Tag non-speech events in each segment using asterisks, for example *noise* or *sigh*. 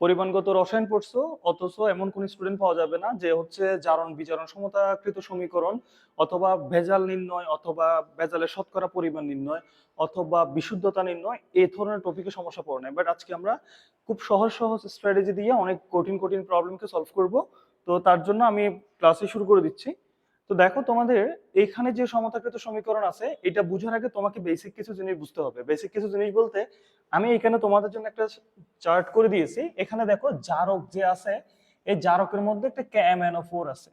পরিমাণগত রসায়ন পড়ছো, অথচ এমন কোন স্টুডেন্ট পাওয়া যাবে না যে হচ্ছে জারণ বিজারণ সমতাকৃত সমীকরণ অথবা ভেজাল নির্ণয় অথবা ভেজালের শতকরা পরিমাণ নির্ণয় অথবা বিশুদ্ধতা নির্ণয় এই ধরনের টপিকে সমস্যা পড়ে নাই বাট আজকে আমরা খুব সহজ সহজ স্ট্র্যাটেজি দিয়ে অনেক কঠিন কঠিন প্রবলেমকে সলভ করব। তো তার জন্য আমি ক্লাসে শুরু করে দিচ্ছি। তো দেখো তোমাদের এখানে যে সমতাকৃত সমীকরণ আছে, এটা বুঝার আগে তোমাকে বেসিক কিছু জিনিস বুঝতে হবে। বেসিক কিছু জিনিস বলতে, আমি এখানে তোমাদের জন্য একটা চার্ট করে দিয়েছি। এখানে দেখো জারক যে আছে, এই জারকের মধ্যে একটা ক্যাএমএনও ফোর আছে।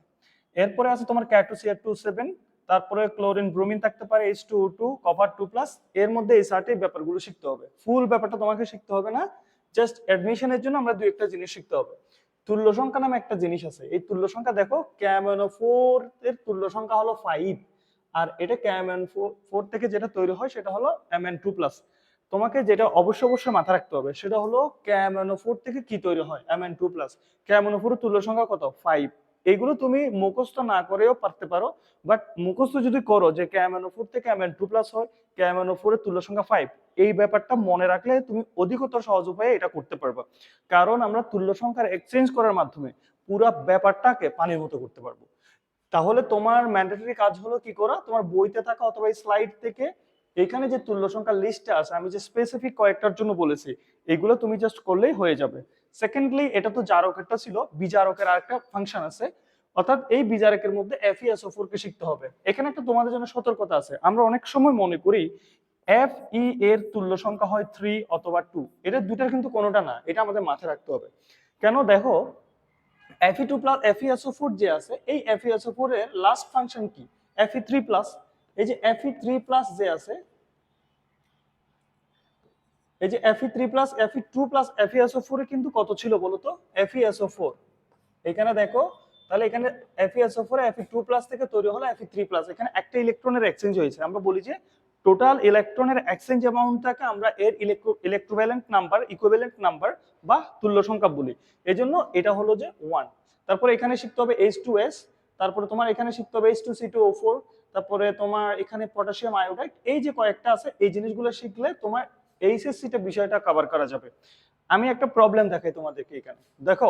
এরপরে আছে তোমার K two CR two seven তারপরে ক্লোরিন ব্রোমিন থাকতে পারে H two two copper two plus এর মধ্যে এই সার্টের ব্যাপারগুলো শিখতে হবে। ফুল ব্যাপারটা তোমাকে শিখতে হবে না জাস্ট অ্যাডমিশনের জন্য আমরা দুই একটা জিনিস শিখতে হবে। তুল্য সংখ্যা নামে একটা জিনিস আছে। এই তুল্য সংখ্যা দেখো ক্যামেনো ফোর এর তুল্য সংখ্যা হলো ফাইভ আর এটা ক্যামেন ফোর থেকে যেটা তৈরি হয় সেটা হলো এমএন টু প্লাস তোমাকে যেটা অবশ্যই অবশ্যই মাথা রাখতে হবে, সেটা হলো ক্যামেনো ফোর থেকে কি তৈরি হয়? MN two plus K M N O four তুল্য সংখ্যা কত? ফাইভ এইগুলো তুমি মুখস্থ না করেও পারতে পারো বাট মুখস্থ যদি করো যে ক্যামেনো ফোর থেকে এমএন টু প্লাস হয় ক্যামেনো ফোরের তুল্য সংখ্যা ফাইভ এই ব্যাপারটা মনে রাখলে তুমি অধিকতর সহজ উপায়ে এটা করতে পারবে। কারণ আমরা তুল্য সংখ্যার এক্সচেঞ্জ করার মাধ্যমে পুরো ব্যাপারটাকে পানির মতো করতে পারব। তাহলে তোমার ম্যান্ডেটরি কাজ হলো কি করা? তোমার বইতে থাকা অথবা এই স্লাইড থেকে এখানে যে তুল্য সংখ্যার লিস্টটা আছে, আমি যে স্পেসিফিক কয়েকটার জন্য বলেছি, এগুলো তুমি জাস্ট করলেই হয়ে যাবে। সেকেন্ডলি এটা তো জারকেরটা ছিল, বিজারকের আরেকটা ফাংশন আছে। অর্থাৎ এই বিজারকের মধ্যে এফইএসও ফোর কে শিখতে হবে। এখানে একটা তোমাদের জন্য সতর্কতা আছে। আমরা অনেক সময় মনে করি এফ ই এর তুল্য সংখ্যা হয় থ্রি অথবা টু এটা দুটার কিন্তু কোনোটা না, এটা আমাদের মাথায় রাখতে হবে। কেন? দেখো FE two plus FESO four যে আছে, এই এফইএসও ফোর এর লাস্ট ফাংশন কি? এফই থ্রি প্লাস এই যে এফই থ্রি প্লাস যে আছে এই যে FE three plus FE two plus FESO four এ কিন্তু কত ছিল বলো তো এফইএসও ফোর এখানে দেখো, তাহলে এখানে FESO four FE two plus থেকে তৈরি হলো এফই থ্রি প্লাস এখানে একটা ইলেকট্রনের এক্সচেঞ্জ হয়েছে। আমরা বলি যে টোটাল ইলেকট্রনের এক্সচেঞ্জ অ্যামাউন্টটাকে আমরা এর electro electrovalent number equivalent number বা তুল্য সংখ্যা বলি। এজন্য এটা হলো যে ওয়ান তারপরে এখানে শিখতে হবে এইচ টু এস তারপরে তোমার এখানে শিখতে হবে H two C two O four তারপরে তোমার এখানে পটাশিয়াম আয়োডাইড এই যে কয়েকটা আছে, এই জিনিসগুলো শিখলে তোমার এইচএসসিটা বিষয়টা কভার করা যাবে। আমি একটা প্রবলেম দেখাই তোমাদেরকে এখানে। দেখো,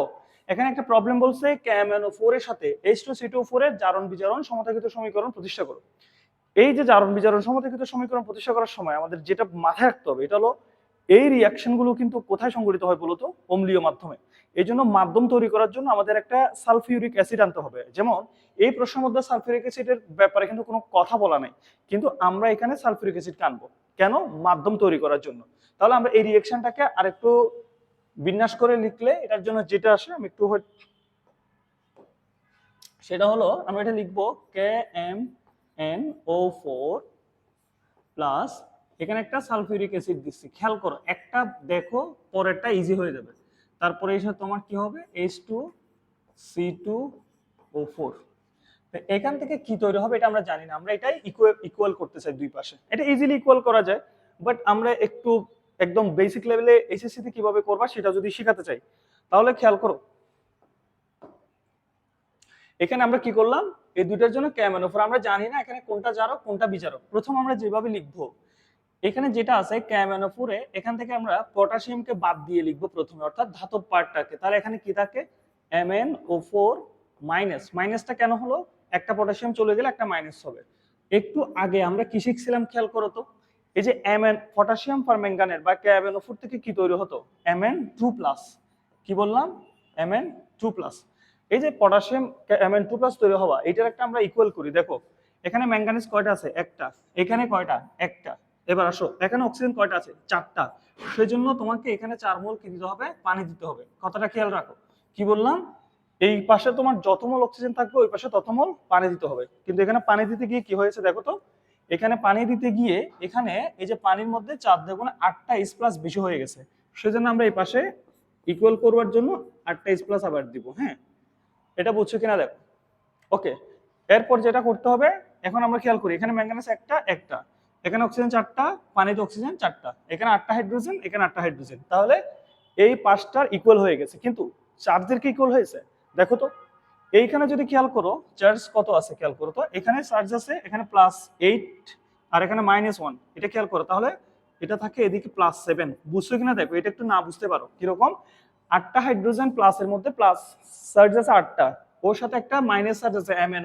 এখানে একটা প্রবলেম বলছে K M N O four এর সাথে H two C two four এর জারণ বিজারণ সমতাকৃত সমীকরণ প্রতিষ্ঠা করো। এই যে জারণ বিজারণ সমতাকৃত সমীকরণ প্রতিষ্ঠা করার সময় আমাদের যেটা মাথায় রাখতে হবে, এটা হলো এই রিয়াকশনগুলো কিন্তু কোথায় সংঘটিত হয় বলতো অম্লীয় মাধ্যমে। এই জন্য মাধ্যম তৈরি করার জন্য আমাদের একটা সালফিউরিক অ্যাসিড আনতে হবে। যেমন, এই প্রশ্নের মধ্যে সালফিউরিক অ্যাসিডের ব্যাপারে কিন্তু কোনো কথা বলা নাই। কিন্তু আমরা এখানে সালফিউরিক অ্যাসিড আনব। কেন? মাধ্যম তৈরি করার জন্য। তাহলে আমরা এই রিয়াকশনটাকে আরেকটু বিন্যাস করে লিখলে এটার জন্য যেটা আসে, আমি একটু সেটা হলো, আমরা এটা লিখব K M N O four plus এখানে একটা সালফিউরিক অ্যাসিড দিচ্ছি। খেয়াল করো, একটা দেখো, পরেরটা ইজি হয়ে যাবে। তারপরে এসে তোমার কি হবে? H two C two O four এখান থেকে কি তৈরি হবে এটা আমরা জানি না। আমরা এটাই ইকুয়াল করতে চাই দুই পাশে। এটা ইজিলি ইকুয়াল করা যায় বাট আমরা একটু একদম বেসিক লেভেলে এসএসসি তে কীভাবে করবা সেটা যদি শেখাতে চাই, তাহলে খেয়াল করো। এখানে আমরা কি করলাম? এই দুইটার জন্য ক্যামেনোফোর আমরা জানি না এখানে কোনটা জারক, কোনটা বিচারক। প্রথম আমরা যেভাবে লিখব, এখানে যেটা আছে ক্যামেনোফোরে এখান থেকে আমরা পটাশিয়ামকে বাদ দিয়ে লিখব প্রথমে, অর্থাৎ ধাতব পার্টটাকে তাহলে এখানে কি থাকে? এম ও ফোর মাইনাস মাইনাসটা কেন হলো? একটা পটাশিয়াম চলে গেলে একটা মাইনাস হবে। একটু আগে আমরা কি শিখছিলাম খেয়াল করো তো? এই যে এন পটাশিয়াম পারম্যাঙ্গানের বা ক্যাবেনোফোর থেকে কি তৈরি হতো? এন টু প্লাস কি বললাম? এম এন টু প্লাস এই যে potassium M N two plus তৈরি হওয়া, এটার একটা আমরা ইকুয়াল করি। দেখো, এখানে ম্যাঙ্গানিজ কয়টা আছে? একটা। এখানে কয়টা? একটা। এবার আসো, এখানে অক্সিজেন কয়টা আছে? চারটা। সেই জন্য তোমাকে এখানে চার মোল কি দিতে হবে? পানি দিতে হবে। কথাটা খেয়াল রাখো। কি বললাম? এই পাশে তোমার যত মোল অক্সিজেন থাকবে, ওই পাশে তত মোল পানি দিতে হবে। কিন্তু এখানে পানি দিতে গিয়ে কি হয়েছে দেখো তো? এখানে পানি দিতে গিয়ে এখানে এই যে পানির মধ্যে চার দেখুন আটটা এস প্লাস বেশি হয়ে গেছে। সেজন্য আমরা এই পাশে ইকুয়াল করবার জন্য আটটা এস প্লাস আবার দিব হ্যাঁ? এটা বুঝছ কিনা দেখো? ওকে এরপর যেটা করতে হবে, এখন আমরা খেয়াল করি, এখানে ম্যাঙ্গানিজ একটা একটা। এখানে অক্সিজেন চারটা, পানিতে অক্সিজেন চারটা। এখানে আটটা হাইড্রোজেন এখানে আটটা হাইড্রোজেন তাহলে এই পাঁচটার ইকুয়াল হয়ে গেছে। কিন্তু চার্জের কি ইকুয়াল হয়েছে? দেখো তো, এইখানে যদি খেয়াল করো চার্জ কত আছে খেয়াল করো তো? এখানে চার্জ আছে, এখানে প্লাস এইট আর এখানে মাইনাস ওয়ান এটা খেয়াল করো, তাহলে এটা থাকে এদিকে প্লাস সেভেন বুঝছ কিনা দেখো? এটা একটু না বুঝতে পারো, কীরকম? আটটা হাইড্রোজেন প্লাসের মধ্যে প্লাস চার্জ আছে আটটা। ওর সাথে একটা মাইনাস চার্জ আছে এম এন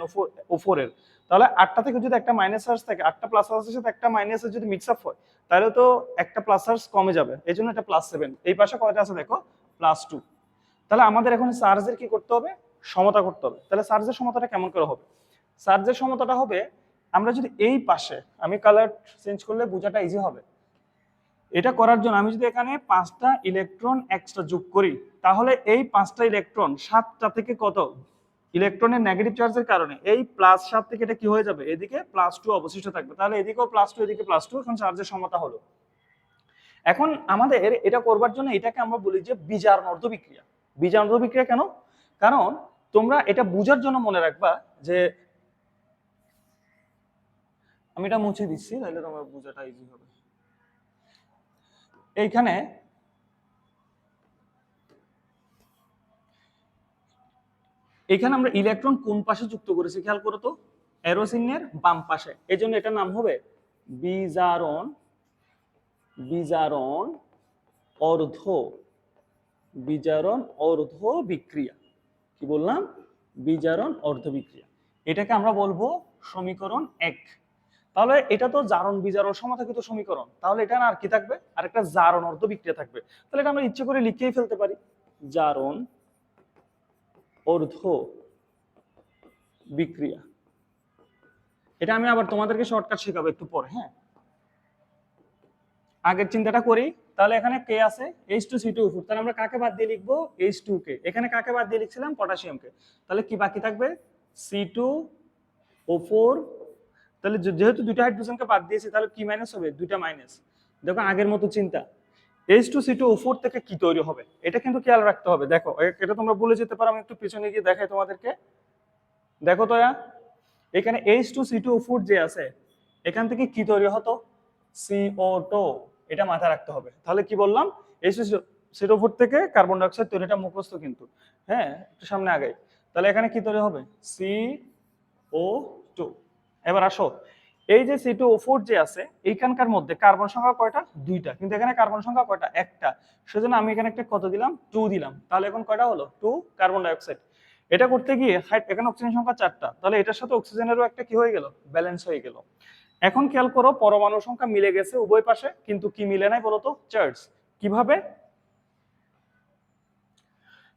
ও ফোর এর। তাহলে আটটা থেকে যদি একটা মাইনাস চার্জ থাকে, আটটা প্লাস চার্জের সাথে একটা মাইনাস যদি মিক্স আপ হয়, তাহলে তো একটা প্লাস চার্জ কমে যাবে। এই জন্য এটা প্লাস সেভেন এই পাশে কয়টা আছে দেখো? প্লাস টু তাহলে আমাদের এখন চার্জের কি করতে হবে? সমতা করতে হবে। তাহলে চার্জের সমতাটা কেমন করে হবে? চার্জের সমতাটা হবে, আমরা যদি এই পাশে, আমি কালার চেঞ্জ করলে বোঝাটা ইজি হবে। এটা করার জন্য আমি যদি এখানে পাঁচটা ইলেকট্রন এক্সট্রা যোগ করি, তাহলে এই পাঁচটা ইলেকট্রন সাতটা থেকে কত? ইলেকট্রনের নেগেটিভ চার্জের কারণে এই প্লাস সাত থেকে এটা কি হয়ে যাবে? এদিকে প্লাস টু অবশিষ্ট থাকবে। তাহলে এদিকেও প্লাস টু এদিকে প্লাস টু এখন চার্জের সমতা হলো। এখন আমাদের এটা করবার জন্য এটাকে আমরা বলি যে বিজারণ অর্ধ বিক্রিয়া অর্ধ বিক্রিয়া কেন? কারণ তোমরা এটা বুঝার জন্য মনে রাখবা যে আমি এটা মুছে দিচ্ছি, তাহলে তোমার বোঝাটা ইজি হবে। এইখানে এখানে আমরা ইলেকট্রন কোন পাশে যুক্ত করেছি খেয়াল করো তো? অ্যারো চিহ্নের বাম পাশে। এই জন্য এটার নাম হবে বিজারণ বিজারণ অর্ধ। বিজারণ অর্ধ বিক্রিয়া। কি বললাম? বিজারণ অর্ধ বিক্রিয়া। এটাকে আমরা বলব সমীকরণ এক। তাহলে এটা তো জারণ, বিজারণ সমাধাকিত সমীকরণ। তাহলে এটা আর কি থাকবে? আর একটা জারণ, অর্ধ বিক্রিয়া থাকবে। তাহলে এটা আমরা ইচ্ছে করে লিখেই ফেলতে পারি। জারণ অর্ধ বিক্রিয়া। এটা আমি আবার তোমাদেরকে শর্টকাট শেখাবো একটু পরে হ্যাঁ? আগের চিন্তাটা করি। তাহলে এখানে কে আছে H two C two four তাহলে আমরা কাকে বাদ দিয়ে লিখব? এইচ টু কে এখানে কাকে বাদ দিয়ে লিখছিলাম? পটাশিয়ামকে তাহলে কি বাকি থাকবে? সি টু ও ফোর তাহলে যেহেতু দুইটা হাইড্রোজেনকে বাদ দিয়েছি, তাহলে কি মাইনাস হবে? দুইটা মাইনাস দেখো আগের মতো চিন্তা। H two C two O four থেকে কি তৈরি হবে? এটা কিন্তু খেয়াল রাখতে হবে। দেখো এটা তোমরা বলে যেতে পারো, আমি একটু পিছনে গিয়ে দেখাই তোমাদেরকে। দেখো তো এখানে H two C two O four যে আছে, এখান থেকে কি তৈরি হতো? সিও টু এটা মাথায় রাখতে হবে। তাহলে কি বললাম? H two C O four থেকে কার্বন ডাইঅক্সাইড তৈরিটা মুখস্থ কিন্তু। হ্যাঁ একটু সামনে আগে তাহলে এখানে কি তৈরি হবে? C O two. এবার আসো। এই যে সি টু ও ফোর যে আছে, এইখানকার মধ্যে কার্বন সংখ্যা কয়টা? দুইটা। কিন্তু এখানে কার্বন সংখ্যা কয়টা? একটা। সেজন্য আমি এখানে একটা কত দিলাম? টু দিলাম। তাহলে এখন কয়টা হলো? টু কার্বন ডাইঅক্সাইড এটা করতে গিয়ে এখানে অক্সিজেন সংখ্যা চারটা। তাহলে এটার সাথে অক্সিজেনেরও একটা কি হয়ে গেল? ব্যালেন্স হয়ে গেল। এখন খেয়াল করো পরমাণু সংখ্যা মিলে গেছে উভয় পাশে, কিন্তু কি মিলে নাই বলতো চার্জ। কীভাবে?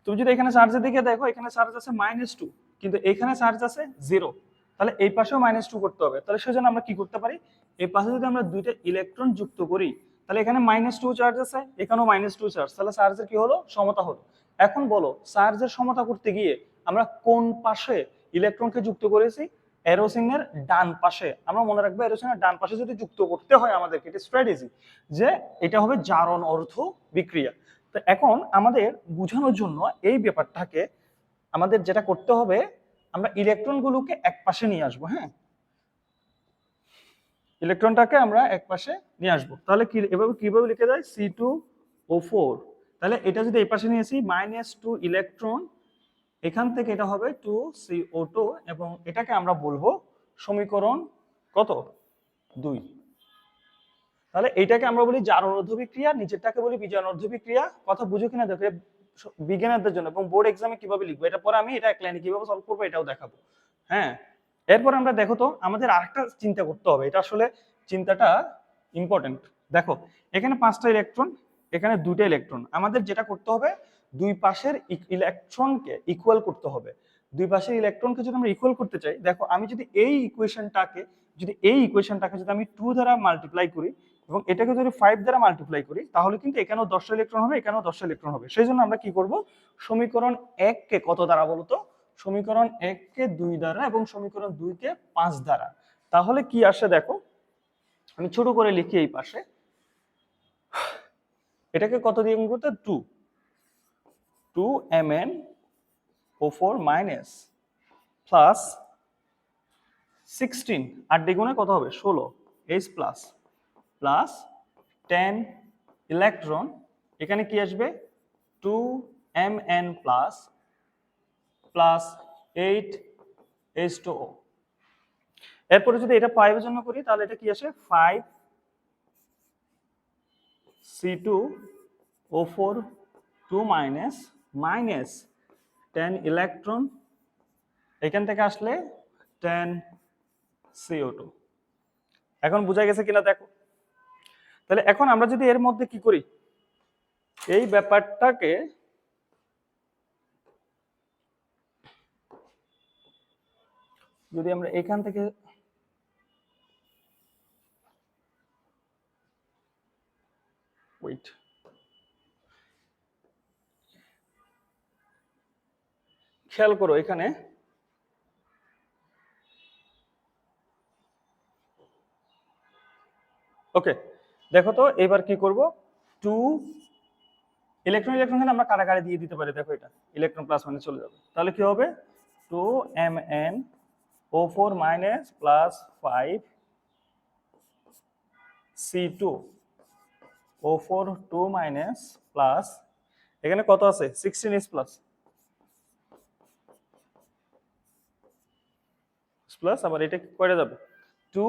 তুমি যদি এখানে চার্জের দিকে দেখো, এখানে চার্জ আছে মাইনাস টু কিন্তু এখানে চার্জ আছে জিরো তাহলে এই পাশেও মাইনাস টু করতে হবে। তাহলে সেজন্য আমরা কি করতে পারি? এই পাশে যদি আমরা দুইটা ইলেকট্রন যুক্ত করি, তাহলে এখানে মাইনাস টু চার্জ আছে, এখানেও মাইনাস টু চার্জ। তাহলে চার্জের কি হলো? সমতা হলো। এখন বলো, চার্জের সমতা করতে গিয়ে আমরা কোন পাশে ইলেকট্রনকে যুক্ত করেছি? এরোসিনের ডান পাশে। আমরা মনে রাখব এরোসিনের ডান পাশে যদি যুক্ত করতে হয় আমাদেরকে, এটা স্ট্র্যাটেজি যে এটা হবে জারণ অর্থ বিক্রিয়া। তো এখন আমাদের বোঝানোর জন্য এই ব্যাপারটাকে আমাদের যেটা করতে হবে, আমরা ইলেকট্রনগুলোকে এক পাশে নিয়ে আসব হ্যাঁ? ইলেকট্রনটাকে আমরা এক পাশে নিয়ে আসব। তাহলে কি, এভাবে কীভাবে লিখে দেয়? সি টু ও ফোর তাহলে এটা যদি এই পাশে নিয়েছি মাইনাস টু ইলেকট্রন এখান থেকে এটা হবে টু সি টু এবং এটাকে আমরা বলব সমীকরণ কত? দুই। তাহলে এটাকে আমরা বলি জারণ বিক্রিয়া নিচেরটাকে বলি বিজারণ বিক্রিয়া কথা বুঝো কিনা দেখো বিজ্ঞানীদের জন্য এবং বোর্ড এক্সামে কীভাবে লিখব? এটা পরে আমি এটা লাইনে কীভাবে সলভ করব এটাও দেখাবো। হ্যাঁ? এরপর আমরা দেখো তো, আমাদের আরেকটা চিন্তা করতে হবে। এটা আসলে চিন্তাটা ইম্পর্টেন্ট দেখো, এখানে পাঁচটা ইলেকট্রন এখানে দুটো ইলেকট্রন আমাদের যেটা করতে হবে দুই পাশের ইলেকট্রনকে ইকুয়াল করতে হবে। দুই পাশের ইলেকট্রনকে যদি আমরা ইকুয়াল করতে চাই, দেখো আমি যদি এই ইকুয়েশনটাকে যদি এই ইকুয়েশনটাকে যদি আমি টু দ্বারা মাল্টিপ্লাই করি এবং এটাকে যদি ফাইভ দ্বারা মাল্টিপ্লাই করি, তাহলে কিন্তু এখানেও দশটা ইলেকট্রন হবে, এখানেও দশটা ইলেকট্রন হবে। সেই জন্য আমরা কি করব? সমীকরণ এককে কত দ্বারা বলতো সমীকরণ এককে দুই দ্বারা এবং সমীকরণ দুইকে পাঁচ দ্বারা। তাহলে কি আসে দেখো? আমি ছোট করে লিখি এই পাশে। এটাকে কত দিয়ে করতে? Two two M N O four minus plus sixteen আট দ্বিগুণে কত হবে? ষোলো। H plus plus ten electron এখানে কি আসবে? Two M N plus plus eight H two O এরপরে যদি এটা ফাইভের জন্য করি, তাহলে এটা কি আসে? Five C two O four two minus ten electron এখান থেকে আসলে টেন সিও টু এখন বোঝা গেছে কিনা দেখো। তাহলে এখন আমরা যদি এর মধ্যে কি করি? এই ব্যাপারটাকে যদি আমরা এখান থেকে ওয়েট খেয়াল করো এখানে। ওকে, দেখো তো, এবার কি করব? টু ইলেকট্রন ইলেকট্রন আমরা কাটাকাটি দিয়ে দিতে পারি, দেখো এটা ইলেকট্রন প্লাস মানে চলে যাবে। তাহলে কি হবে? Two M N O four minus plus five C two O four two minus plus এখানে কত আছে? সিক্সটিন এস প্লাস প্লাস আবার এটা কয়টা যাবে? Two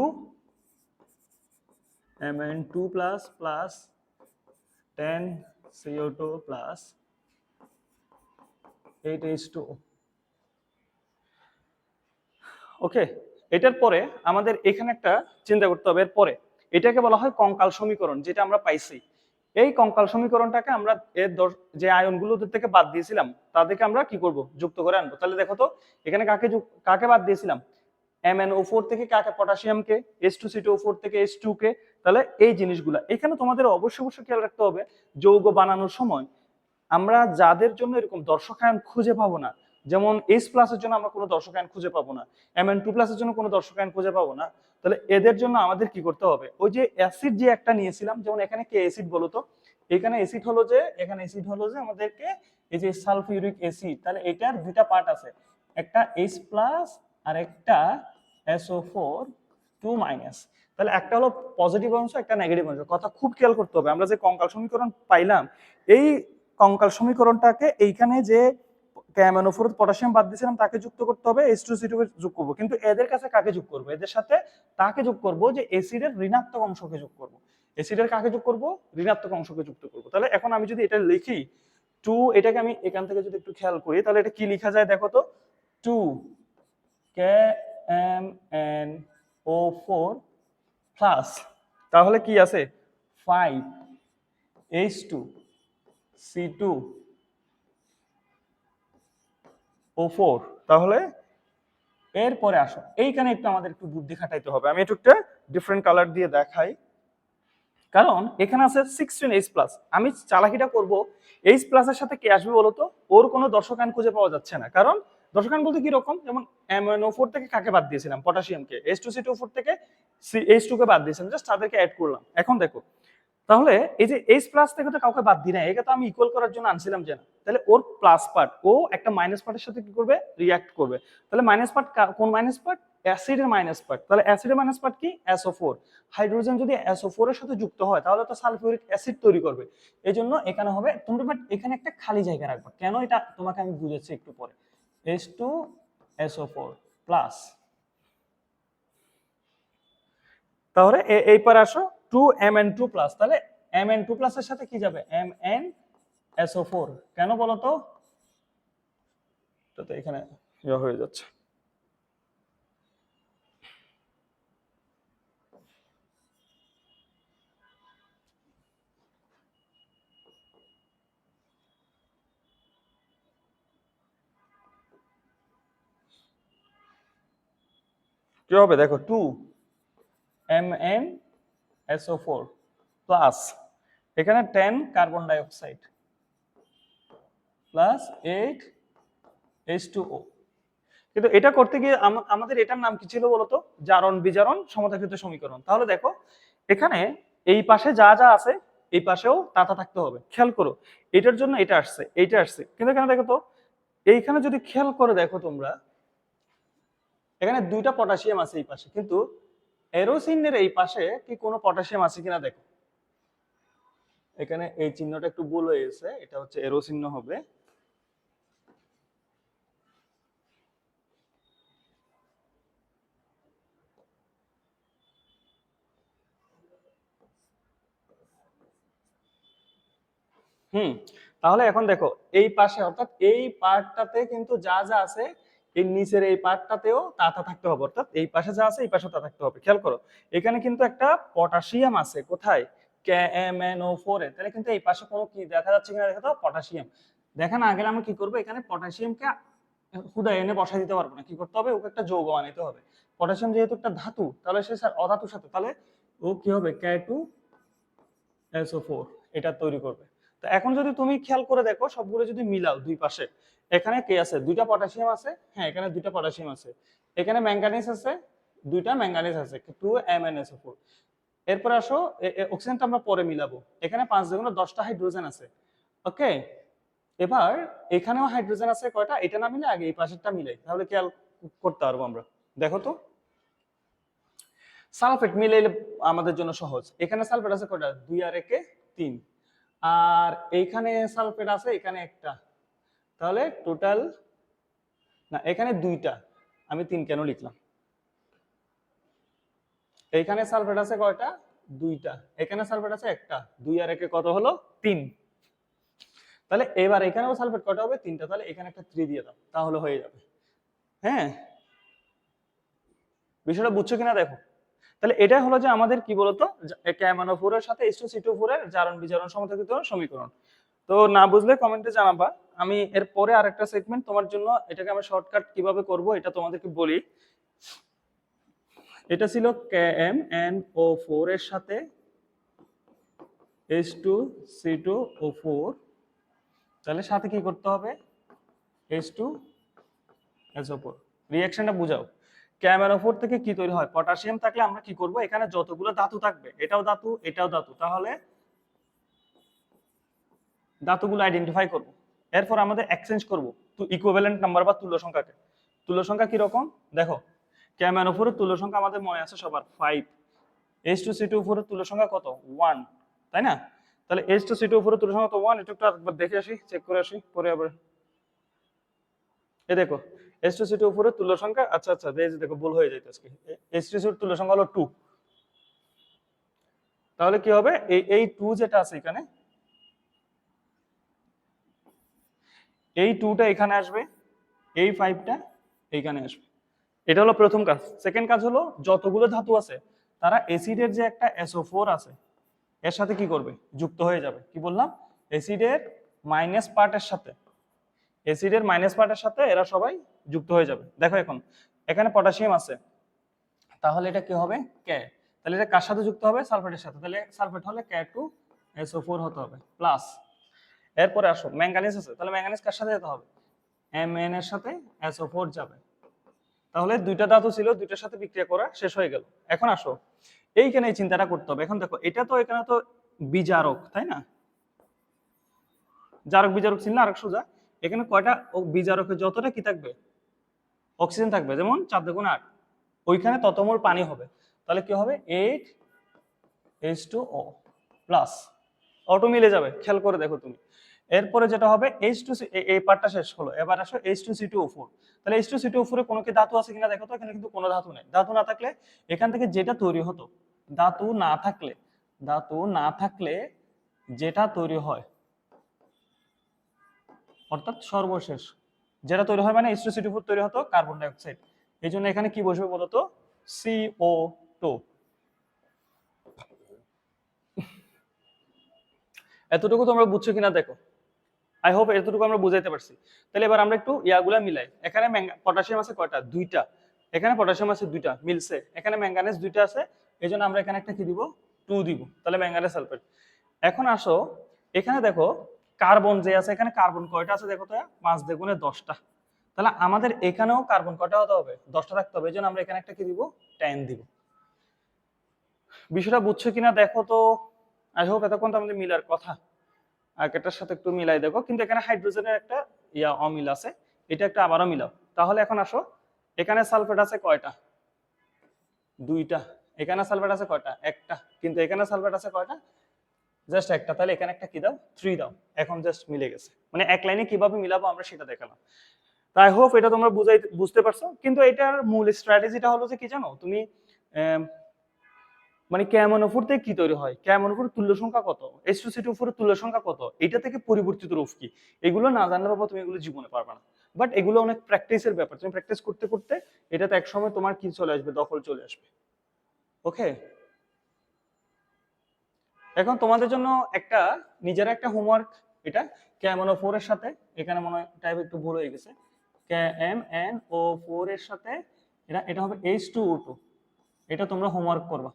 M N two plus plus ten CO two plus eight H two okay এটার পরে আমাদের এখানে একটা চিন্তা করতে হবে। এর পরে এটাকে বলা হয় কঙ্কাল সমীকরণ, যেটা আমরা পাইছি। এই কঙ্কাল সমীকরণটাকে আমরা এর যে আয়নগুলো থেকে বাদ দিয়েছিলাম, তাদেরকে আমরা কি করব? যুক্ত করে আনব। তাহলে দেখো তো, এখানে কাকে কাকে বাদ দিয়েছিলাম? এম ও ফোর থেকে কাকে? পটাশিয়ামকে S two C two O four থেকে এস টু তাহলে এই জিনিসগুলা। এখানে তোমাদের অবশ্যই অবশ্যই খেয়াল রাখতে হবে, যৌগ বানানোর সময় আমরা যাদের জন্য এরকম দর্শকায়ন খুঁজে পাবো না, যেমন এইচ প্লাসের জন্য আমরা কোনো দর্শকায়ন খুঁজে পাবো না এম এন টু প্লাসের জন্য কোনো দর্শকায়ন খুঁজে পাবো না, তাহলে এদের জন্য আমাদের কি করতে হবে? ওই যে অ্যাসিড যে একটা নিয়েছিলাম, যেমন এখানে কে অ্যাসিড বলো তো? এখানে অ্যাসিড হলো যে, এখানে অ্যাসিড হলো যে আমাদেরকে এই যে সালফিউরিক অ্যাসিড তাহলে এটার দুইটা পার্ট আছে, একটা এইচ প্লাস আর একটা এসও ফোর টু মাইনাস তাহলে একটা হলো পজিটিভ অংশ, একটা নেগেটিভ অংশ। কথা খুব খেয়াল করতে হবে। আমরা যে কঙ্কাল সমীকরণ পাইলাম, এই কঙ্কাল সমীকরণটাকে এইখানে যে ক্যামেনোফোর পটাশিয়াম বাদ দিয়েছিলাম, তাকে যুক্ত করতে হবে এইচ টু সি টু যোগ করব। কিন্তু এদের কাছে কাকে যোগ করব? এদের সাথে তাকে যোগ করব যে এসিডের ঋণাত্মক অংশকে যোগ করব। এসিডের কাকে যোগ করব? ঋণাত্মক অংশকে যুক্ত করব। তাহলে এখন আমি যদি এটা লিখি টু এটাকে আমি এখান থেকে যদি একটু খেয়াল করি, তাহলে এটা কি লেখা যায় দেখো তো? Two M N O four plus তাহলে কি আছে? Five H two C two O four তাহলে এরপরে আসো। এইখানে একটু আমাদের একটু বুদ্ধি খাটাইতে হবে। আমি একটু একটা ডিফারেন্ট কালার দিয়ে দেখাই। কারণ এখানে আছে সিক্সটিন এইচ প্লাস আমি চালাকিটা করব। এইচ প্লাসের সাথে কে আসবে বলতো ওর কোনো দর্শকায়ন খুঁজে পাওয়া যাচ্ছে না। কারণ দর্শকায়ন বলতে কি রকম যেমন এমএনও ফোর থেকে কাকে বাদ দিয়েছিলাম? পটাশিয়ামকে। H two C two four থেকে সি এইচ টু কে বাদ দিয়েছিলাম। জাস্ট তাদেরকে অ্যাড করলাম। এখন দেখো, তাহলে এই যে এইচ প্লাস থেকে তো কাউকে বাদ দিই না একে তো আমি ইকুয়াল করার জন্য আনছিলাম যে না। তাহলে ওর প্লাস পার্ট ও একটা মাইনাস পার্টের সাথে কি করবে? রিয়াক্ট করবে। তাহলে মাইনাস পার্ট কোন মাইনাস পার্ট অ্যাসিডের মাইনাস পার্ট তাহলে অ্যাসিডের মাইনাস পার্ট কি? এসও ফোর হাইড্রোজেন যদি এসও ফোর এর সাথে যুক্ত হয়, তাহলে তো সালফিউরিক অ্যাসিড তৈরি করবে। এই জন্য এখানে হবে, তোমরা বাট এখানে একটা খালি জায়গা রাখবা। কেন এটা তোমাকে আমি বুঝাচ্ছি একটু পরে? S two SO four plus তাহলে এই পারে আসো two M N two plus তাহলে এম প্লাস টু প্লাসের সাথে কি যাবে? এসও ফোর কেন বলো তো? তো এখানে ইয়ে হয়ে যাচ্ছে। কি হবে? দেখো two M N SO four plus এখানে ten carbon dioxide plus eight H two O কিন্তু এটা করতে গিয়ে আম- আমাদের এটার নাম কি ছিল বলতো? জারণ বিজারণ সমতাকৃত সমীকরণ। তাহলে দেখো, এখানে এই পাশে যা যা আছে, এই পাশেও তাতা থাকতে হবে। খেয়াল করো, এটার জন্য এটা আসছে, এইটা আসছে। কিন্তু এখানে দেখো তো, এইখানে যদি খেয়াল করে দেখো তোমরা এখানে দুইটা পটাশিয়াম আছে এই পাশে, কিন্তু এরোসিনের এই পাশে কি কোনো পটাশিয়াম আছে কিনা দেখো। এখানে এই চিহ্নটা একটু ভুল হয়ে গেছে, এটা হচ্ছে এরো চিহ্ন হবে। হুম, তাহলে এখন দেখো, এই পাশে অর্থাৎ এই পার্টটাতে কিন্তু যা যা আছে এই নিচের এই পার্টটাতেও তা তা থাকতে হবে, অর্থাৎ এই পাশে যা আছে এই পাশে তা থাকতে হবে। খেয়াল করো, এখানে কিন্তু একটা পটাশিয়াম আছে, কোথায়? K M N O four তাহলে কিন্তু এই পাশে কোনো কি দেখা যাচ্ছে কিনা দেখা তো পটাশিয়াম। দেখা গেলে আমরা কি করব, এখানে পটাশিয়ামকে হুদা এনে বসাই দিতে পারব না। কি করতে হবে? ওকে একটা যৌগ বানাইতে হবে। পটাশিয়াম যেহেতু একটা ধাতু, তাহলে সে স্যার অধাতুর সাথে, তাহলে ও কি হবে? কে টু এসও ফোর এটা তৈরি করবে। তো এখন যদি তুমি খেয়াল করে দেখো, সবগুলো যদি মিলাও দুই পাশে, এখানে কে আছে? দুইটা পটাশিয়াম আছে। হ্যাঁ এখানে দুইটা পটাশিয়াম আছে। এখানে ম্যাঙ্গানিজ আছে, দুইটা ম্যাঙ্গানিজ আছে, two M N SO four. এরপর আসো অক্সিজেনটা আমরা পরে মিলাবো। এখানে পাঁচ যেগুলো দশটা হাইড্রোজেন আছে। ওকে? এবার এখানেও হাইড্রোজেন আছে কয়টা? এটা না মিলে আগে এই পাশেরটা মিলাই। তাহলে খেয়াল করতে পারব আমরা। দেখো তো। সালফেট মিলাইলে আমাদের জন্য সহজ। এখানে সালফেট আছে কয়টা? দুই আর একে তিন। আর এইখানে সালফেট আছে, এখানে একটা। তাহলে টোটাল না, এখানে দুইটা। আমি তিন কেন লিখলাম? এইখানে সালফেট আছে কয়টা? দুইটা। এখানে সালফেট আছে একটা। দুই আর একে কত হলো? তিন। তাহলে এবার এখানেও সালফেট কটা হবে? তিনটা। তাহলে এখানে একটা থ্রি দিয়ে দাও। তাহলে হয়ে যাবে। হ্যাঁ? বিষয়টা বুঝছ কিনা দেখো। তাহলে এটা হলো যে আমাদের কি বলতো? ক্যামানোফোরের সাথে এস টু সি টু ফোরের জারণ, বিজারণ সমতাকৃত সমীকরণ। তো না বুঝলে কমেন্টে জানাবা। আমি এর পরে আরেকটা সেগমেন্ট তোমার জন্য এটাকে আমি শর্টকাট কীভাবে করব এটা তোমাদেরকে বলি। এটা ছিল K M N O four এর সাথে S two C two O four তাহলে সাথে কি করতে হবে? S two S O four রিয়াকশনটা বুঝাও। ক্যামেরোফোর থেকে কি তৈরি হয়? পটাশিয়াম থাকলে আমরা কি করব? এখানে যতগুলো ধাতু থাকবে, এটাও ধাতু এটাও ধাতু। তাহলে ধাতুগুলো আইডেন্টিফাই করব। এরপর আমাদের এক্সচেঞ্জ করব তো ইকুইভ্যালেন্ট নাম্বার বা তুল্য সংখ্যাকে। তুল্য সংখ্যা কি রকম? দেখো ক্যামেরোফোরের তুল্য সংখ্যা আমাদের মনে আছে সবার five H two C two তুল্য সংখ্যা কত? ওয়ান তাই না? তাহলে এইচ টু সি টু তুল্য সংখ্যা কত? ওয়ান একটু একবার দেখে আসি চেক করে আসি, পরে আবার। এ দেখো এস টু সি উপরে তুল্য সংখ্যা আচ্ছা আচ্ছা এই যে দেখো, ভুল হয়ে যাইতে আজকে এস টু সির তুল্য সংখ্যা হলো টু তাহলে কি হবে? এই এই টু যেটা আছে এখানে, এই টুটা এখানে আসবে, এই ফাইভটা এইখানে আসবে। এটা হলো প্রথম কাজ। সেকেন্ড কাজ হলো, যতগুলো ধাতু আছে, তারা অ্যাসিডের যে একটা এসও ফোর আছে, এর সাথে কি করবে? যুক্ত হয়ে যাবে। কি বললাম? অ্যাসিডের মাইনাস পার্টের সাথে। অ্যাসিডের মাইনাস পার্টের সাথে এরা সবাই যুক্ত হয়ে যাবে। দেখো এখন, এখানে পটাশিয়াম আছে। তাহলে এটা কি হবে? কে তাহলে এটা কার সাথে যুক্ত হবে? সালফেটের সাথে। তাহলে সালফেট হলে কে টু এসও ফোর হতে হবে। প্লাস এরপরে আসো ম্যাঙ্গানিজ আছে। তাহলে ম্যাঙ্গানিজ কার সাথে যেতে হবে? এম এন এর সাথে এসও ফোর যাবে। তাহলে দুইটা ধাতু ছিল, দুইটার সাথে বিক্রিয়া করা শেষ হয়ে গেল। এখন আসো, এইখানে এই চিন্তাটা করতে হবে। এখন দেখো, এটা তো এখানে তো বিজারক, তাই না? জারক বিজারক চিহ্ন আরেক সোজা। এখানে কয়টা ও- বিজারকে, যতটা কি থাকবে? অক্সিজেন থাকবে, যেমন চার দেখুন আট। ওইখানে তত মোল পানি হবে। তাহলে কি হবে? Eight H two O plus auto মিলে যাবে, খেয়াল করে দেখো তুমি। এরপরে যেটা হবে এইচ টু এই পার্টটা শেষ হলো। এবার আসো H two C two O four তাহলে H two C two O ফোরে কোনো কি ধাতু আছে কিনা দেখো তো, এখানে কিন্তু কোনো ধাতু নেই। ধাতু না থাকলে এখান থেকে যেটা তৈরি হতো, ধাতু না থাকলে, ধাতু না থাকলে যেটা তৈরি হয়, অর্থাৎ সর্বশেষ। যেটা তৈরি হয় মানে তৈরি হতো কার্বন ডাইঅক্সাইড এই জন্য এখানে কি বসবে বলতো? সিও টু এতটুকু তোমরা বুঝছ কিনা দেখো। আই হোপ এতটুকু আমরা বুঝাইতে পারছি। তাহলে এবার আমরা একটু ইয়াগুলা মিলাই। এখানে পটাশিয়াম আছে কয়টা? দুইটা। এখানে পটাশিয়াম আছে দুইটা, মিলছে। এখানে ম্যাঙ্গানিজ দুইটা আছে। এই জন্য আমরা এখানে একটা কি দিব? টু দিব। তাহলে ম্যাঙ্গানিজ সালফেট এখন আসো, এখানে দেখো কার্বন যে আছে, এখানে কার্বন কয়টা আছে দেখো তো? পাঁচ দেখুনে দশটা। তাহলে আমাদের এখানেও কার্বন কয়টা হতে হবে? দশটা থাকতে হবে। এই জন্য আমরা এখানে একটা কি দিব? টেন দিব। বিষয়টা বুঝছ কিনা দেখো তো। আই হোপ এতক্ষণ তো আমাদের মিলার কথা। আগেরটার সাথে একটু মিলাই দেখো। কিন্তু এখানে হাইড্রোজেনের একটা ইয়া অমিল আছে। এটা একটা আবারও মিলাও। তাহলে এখন আসো। এখানে সালফেট আছে কয়টা? দুইটা। এখানে সালফেট আছে কয়টা? একটা। কিন্তু এখানে সালফেট আছে কয়টা? জাস্ট একটা, তাহলে এখানে একটা কি দাও? থ্রি দাও। এখন জাস্ট মিলে গেছে। মানে এক লাইনে কীভাবে মিলাবো আমরা সেটা দেখালাম। তাই হোপ এটা তোমরা বুঝাই, বুঝতে পারছ। কিন্তু এটার মূল স্ট্র্যাটেজিটা হলো যে কি জানো? তুমি মানে কেমন ক্যামনোফোর থেকে কি তৈরি হয়? ক্যামনোফোর তুল্য সংখ্যা কত? এস টু সি টু তুল্য সংখ্যা কত? এটা থেকে পরিবর্তিত রূপ কি? এগুলো না জানলে বাবা তুমি এগুলো জীবনে পারবে না। বাট এগুলো অনেক প্র্যাকটিসের ব্যাপার। তুমি প্র্যাকটিস করতে করতে এটাতে এক সময় তোমার কি চলে আসবে? দখল চলে আসবে। ওকে এখন তোমাদের জন্য একটা, নিজের একটা হোমওয়ার্ক এটা ক্যামনো ফোর এর সাথে, এখানে মনে হয় টাইপ একটু ভুল হয়ে গেছে। K M N O four এর সাথে, এটা এটা হবে এইচ টু ও টু এটা তোমরা হোমওয়ার্ক করবা।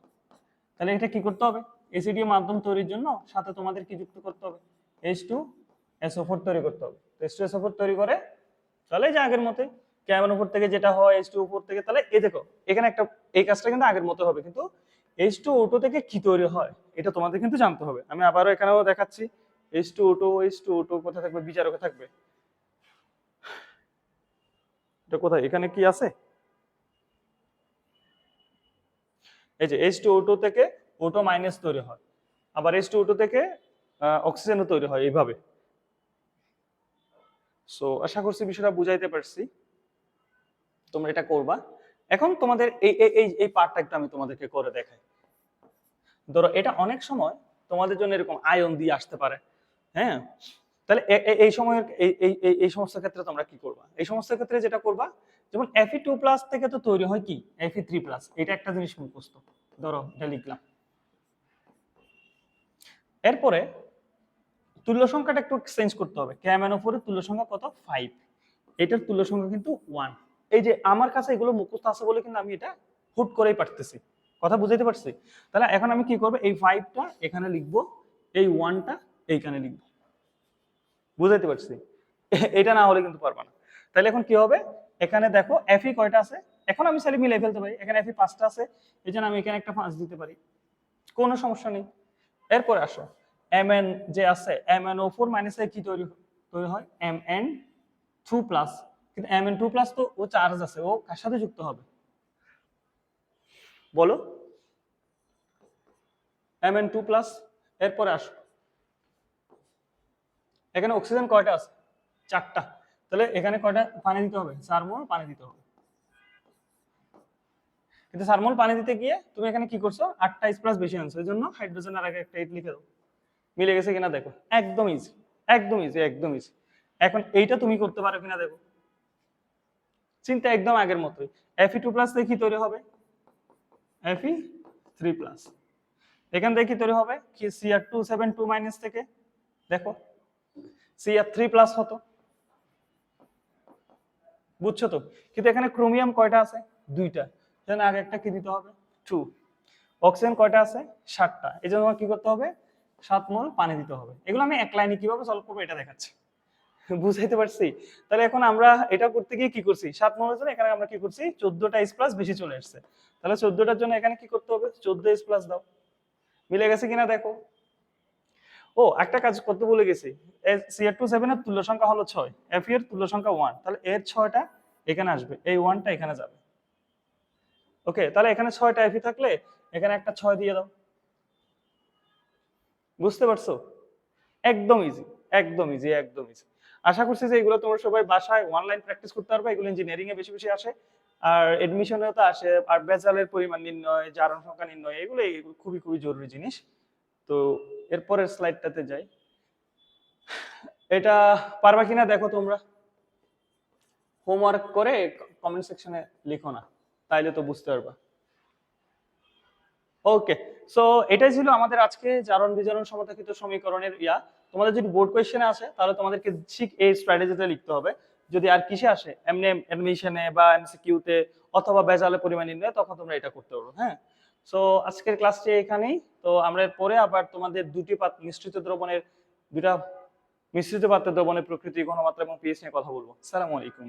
তাহলে এটা কি করতে হবে? এসিডি মাধ্যম তৈরির জন্য সাথে তোমাদের কি যুক্ত করতে হবে? এইচ টু এসও ফোর তৈরি করতে হবে। এইচ টু এসও ফোর তৈরি করে, তাহলে যে আগের মতে ক্যামের উপর থেকে যেটা হয় এইচ টু উপর থেকে, তাহলে এই দেখো, এখানে একটা, এই কাজটা কিন্তু আগের মতো হবে, কিন্তু এইচ টু ওটো থেকে কি তৈরি হয়? এটা তোমাদের কিন্তু জানতে হবে। আমি আবারও এখানেও দেখাচ্ছি। H two O two H two O two কোথায় থাকবে? বিচারকে থাকবে। এটা কোথায়? এখানে কি আছে? এই যে এইচ টু ওটো থেকে ওটো মাইনাস তৈরি হয়। আবার এইচ টু ওটো থেকে অক্সিজেনও তৈরি হয় এইভাবে। সো আশা করছি বিষয়টা বুঝাইতে পারছি। তোমরা এটা করবা। এখন তোমাদের এই, এই- এই পার্টটা একটু আমি তোমাদেরকে করে দেখাই। ধরো, এটা অনেক সময় তোমাদের জন্য এরকম আয়ন দিয়ে আসতে পারে হ্যাঁ? তাহলে এই সময়ের, এই- এই সমস্ত ক্ষেত্রে তোমরা কি করবা? এই সমস্ত ক্ষেত্রে যেটা করবা, যেমন এফি টু প্লাস থেকে তো তৈরি হয় কি? এফি থ্রি প্লাস এটা একটা জিনিস মুখস্থ। ধরো, এটা লিখলাম। এরপরে তুল্য সংখ্যাটা একটু চেঞ্জ করতে হবে। ক্যামেন ওপরে তুল্য সংখ্যা কত? ফাইভ এটার তুল্য সংখ্যা কিন্তু ওয়ান এই যে আমার কাছে এগুলো মুখস্থ আছে বলে কিন্তু আমি এটা হুট করেই পারতেছি কথা বুঝাইতে পারছি? তাহলে এখন আমি কি করব? এই ফাইভটা এখানে লিখব, এই ওয়ানটা এইখানে লিখব। বুঝাইতে পারছি? *laughs* এটা না হলে কিন্তু পারবা না। তাহলে এখন কি হবে? এখানে দেখো এফি কয়টা আছে? এখন আমি চাইলে মিলাই ফেলতে পারি। এখানে এফি পাঁচটা আছে। এই জন্য আমি এখানে একটা পাঁচ দিতে পারি। কোনো সমস্যা নেই। এরপরে আসো। এম এন যে আছে এম এন ও ফোর মাইনাসে কি তৈরি তৈরি হয় এম এন টু প্লাস কিন্তু এম এন টু প্লাস তো ও চার্জ আছে, ও কার সাথে যুক্ত হবে? বলো। এম এন টু প্লাস এরপরে আসো। এখানে অক্সিজেন কয়টা আছে? চারটা। তাহলে এখানে কয়টা? পানি দিতে হবে। চার মোল পানি দিতে হবে। কিন্তু চার মোল পানি দিতে গিয়ে তুমি এখানে কি করছ? আটটা এইচ প্লাস বেশি আনছো। এই জন্য হাইড্রোজেনের আগে একটা এইট লিখে দাও। মিলে গেছে কিনা দেখো। একদম ইজি একদম ইজি একদম ইজি এখন এইটা তুমি করতে পারো কিনা দেখো। চিন্তা একদম আগের মতোই। এফি টু প্লাস দেখি তৈরি হবে। এফি থ্রি প্লাস এখান থেকে কি তৈরি হবে কি? CR two seven two minus থেকে। দেখো। সিআর থ্রি প্লাস হতো। বুঝছ তো? কিন্তু এখানে ক্রোমিয়াম কয়টা আছে? দুইটা। সেজন্য আগে একটা কি দিতে হবে? টু অক্সিজেন কয়টা আছে? সাতটা। এই জন্য কি করতে হবে? সাত মোল পানি দিতে হবে। এগুলো আমি এক লাইনে কীভাবে সলভ করব এটা দেখাচ্ছি। বুঝাইতে পারছি? তাহলে এখন আমরা এটা করতে গিয়ে কি করছি? সাত মোলের জন্য এখানে আমরা কি করছি? চোদ্দটা এস প্লাস বেশি চলে আসছে। তাহলে চোদ্দটার জন্য এখানে কি করতে হবে? চোদ্দ এস প্লাস দাও। মিলে গেছে কিনা দেখো। ও, একটা কাজ করতে বলে গেছি। সিআর টু সেভেন এর তুল্য সংখ্যা হলো ছয়। এফ এর তুল্য সংখ্যা ওয়ান তাহলে এর ছয়টা এখানে আসবে। এই ওয়ানটা এখানে যাবে। ওকে তাহলে এখানে ছয়টা এফি থাকলে এখানে একটা ছয় দিয়ে দাও। বুঝতে পারছ? একদম ইজি একদম ইজি একদম ইজি আশা করছি যে এগুলো তোমরা সবাই বাসায় অনলাইন প্র্যাকটিস করতে পারবে, এগুলো ইঞ্জিনিয়ারিং এ বেশি বেশি আসে। আর এডমিশনেও তো আসে, আর বেজালের পরিমাণ নির্ণয়, জারণ সংখ্যা নির্ণয়, এগুলো খুবই খুবই জরুরি জিনিস। তো এরপরের স্লাইডটাতে যাই। এটা পারবা কিনা দেখো তোমরা। হোমওয়ার্ক করে কমেন্ট সেকশনে লিখো না, তাইলে তো বুঝতে পারবা। ওকে সো এটাই ছিল আমাদের আজকে জারণ বিজারণ সমতাকৃত সমীকরণের ইয়া। তোমাদের যদি বোর্ড কোয়েশ্চেনে আসে, তাহলে তোমাদেরকে ঠিক এই স্ট্র্যাটেজিতে লিখতে হবে। যদি আর কিসে আসে এমনি অ্যাডমিশনে বা এমসিকিউতে অথবা বেজালে পরিমাণ নির্ণয়, তখন তোমরা এটা করতে পারো হ্যাঁ? সো আজকের ক্লাসটি এখানেই। তো আমরা পরে আবার তোমাদের দুটি পাত, মিশ্রিত দ্রবণের, দুটা মিশ্রিত পাত্র দ্রবণের প্রকৃতি, ঘনমাত্রা এবং পিএইচ নিয়ে কথা বলব। সালামু আলাইকুম।